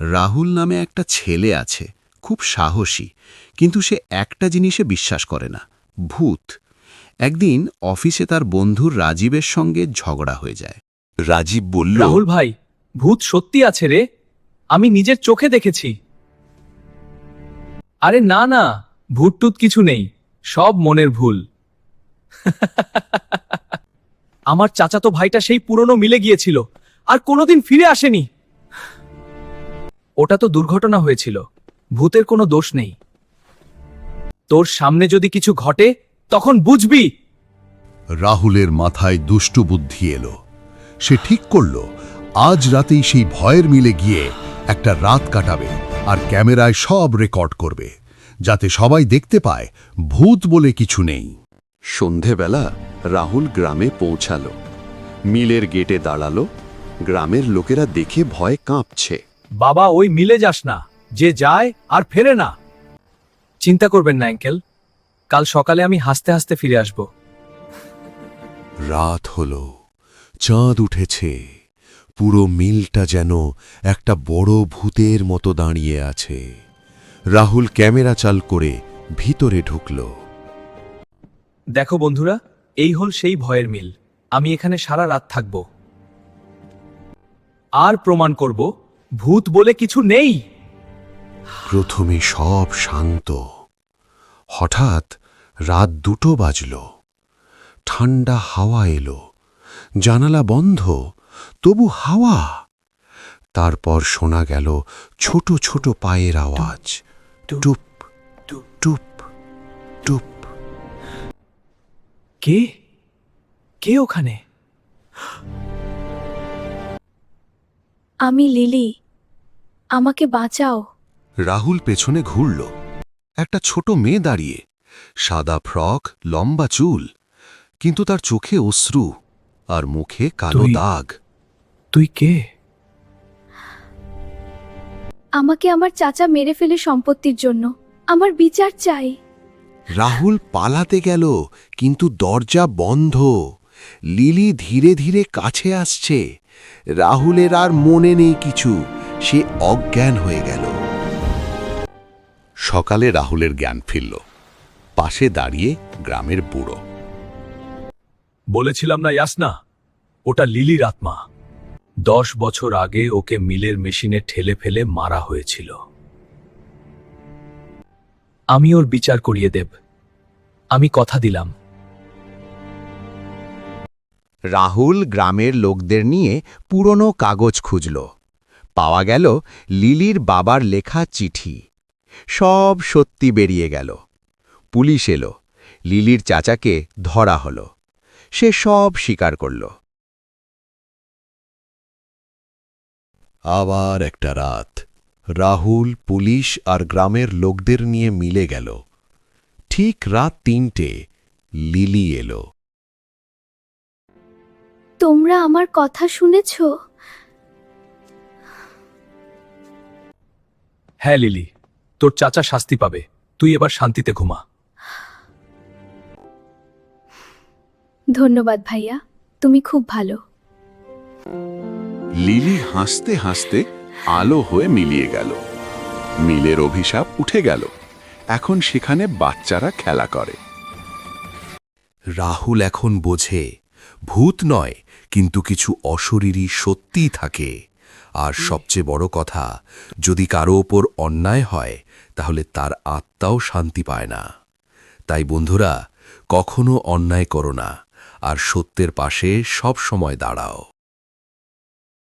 রাহুল নামে একটা ছেলে আছে, খুব সাহসী, কিন্তু সে একটা জিনিসে বিশ্বাস করে না, ভূত। একদিন অফিসে তার বন্ধুর রাজীবের সঙ্গে ঝগড়া হয়ে যায়। রাজীব বলল, রাহুল ভাই, ভূত সত্যি আছে রে? আমি নিজের চোখে দেখেছি। আরে না না ভূত টুত কিছু নেই, সব মনের ভুল। আমার চাচাতো ভাইটা সেই পুরনো মিলে গিয়েছিল, আর কোনোদিন ফিরে আসেনি। ওটা তো দুর্ঘটনা হয়েছিল। ভূতের কোনো দোষ নেই। তোর সামনে যদি কিছু ঘটে তখন বুঝবি। রাহুলের মাথায় দুষ্টু বুদ্ধি এলো। সে ঠিক করল আজ রাতেই সেই ভয়ের মিলে গিয়ে একটা রাত কাটাবে আর ক্যামেরায় সব রেকর্ড করবে যাতে সবাই দেখতে পায় ভূত বলে কিছু নেই। সন্ধেবেলা রাহুল গ্রামে পৌঁছালো। মিলের গেটে দাঁড়াল। গ্রামের লোকেরা দেখে ভয় কাঁপছে। বাবা ওই মিলে যাস না যে যায় আর ফেরে না। চিন্তা করবেন না অ্যাঙ্কেল কাল সকালে আমি হাসতে হাসতে ফিরে আসব। রাত হলো। চাঁদ উঠেছে। পুরো মিলটা যেন একটা বড় ভূতের মতো দাঁড়িয়ে আছে। রাহুল ক্যামেরা চাল করে ভিতরে ঢুকল। দেখো বন্ধুরা এই হল সেই ভয়ের মিল। আমি এখানে সারা রাত থাকব। আর প্রমাণ করব ভূত বলে কিছু নেই। প্রথমে সব শান্ত। হঠাৎ রাত দুটো বাজল। ঠান্ডা হাওয়া এলো। জানালা বন্ধ। তবু হাওয়া। তারপর শোনা গেল ছোট ছোট পায়ের আওয়াজ। টুপ টুপ টুপ। টুপ কে? কে ওখানে? আমি লিলি। আমাকে বাঁচাও। রাহুল পেছনে ঘুরল। একটা ছোট মেয়ে দাঁড়িয়ে। সাদা ফ্রক লম্বা চুল। কিন্তু তার চোখে অশ্রু আর মুখে কালো দাগ। তুই কে? আমাকে আমার চাচা মেরে ফেলে সম্পত্তির জন্য। আমার বিচার চাই। রাহুল পালাতে গেল কিন্তু দরজা বন্ধ। লিলি ধীরে ধীরে কাছে আসছে। রাহুলের আর মনে নেই কিছু। সে অজ্ঞান হয়ে গেল। সকালে রাহুলের জ্ঞান ফিরল। পাশে দাঁড়িয়ে গ্রামের বুড়ো। বলেছিলাম না ইয়াসনা ওটা লিলির আত্মা। দশ বছর আগে ওকে মিলের মেশিনে ঠেলে ফেলে মারা হয়েছিল। আমি ওর বিচার করিয়ে দেব। আমি কথা দিলাম। রাহুল গ্রামের লোকদের নিয়ে পুরনো কাগজ খুঁজল। পাওয়া গেল লিলির বাবার লেখা চিঠি। সব সত্যি বেরিয়ে গেল। পুলিশ এলো। লিলির চাচাকে ধরা হল। সে সব স্বীকার করল। আবার একটা রাত। রাহুল, পুলিশ আর গ্রামের লোকদের নিয়ে মিলে গেল। ঠিক রাত তিনটে লিলি এলো। তোমরা আমার কথা শুনেছ? হ্যাঁ লিলি তোর চাচা শাস্তি পাবে। তুই এবার শান্তিতে ঘুমা। ধন্যবাদ ভাইয়া তুমি খুব ভালো। লিলি হাসতে হাসতে আলো হয়ে মিলিয়ে গেল। মিলের অভিশাপ উঠে গেল। এখন সেখানে বাচ্চারা খেলা করে। রাহুল এখন বোঝে ভূত নয় কিন্তু কিছু অশরীরী সত্যিই থাকে। আর সবচেয়ে বড় কথা, যদি কারও ওপর অন্যায় হয়, তাহলে তার আত্মাও শান্তি পায় না। তাই বন্ধুরা, কখনো অন্যায় করো না, আর সত্যের পাশে সব সময় দাঁড়াও।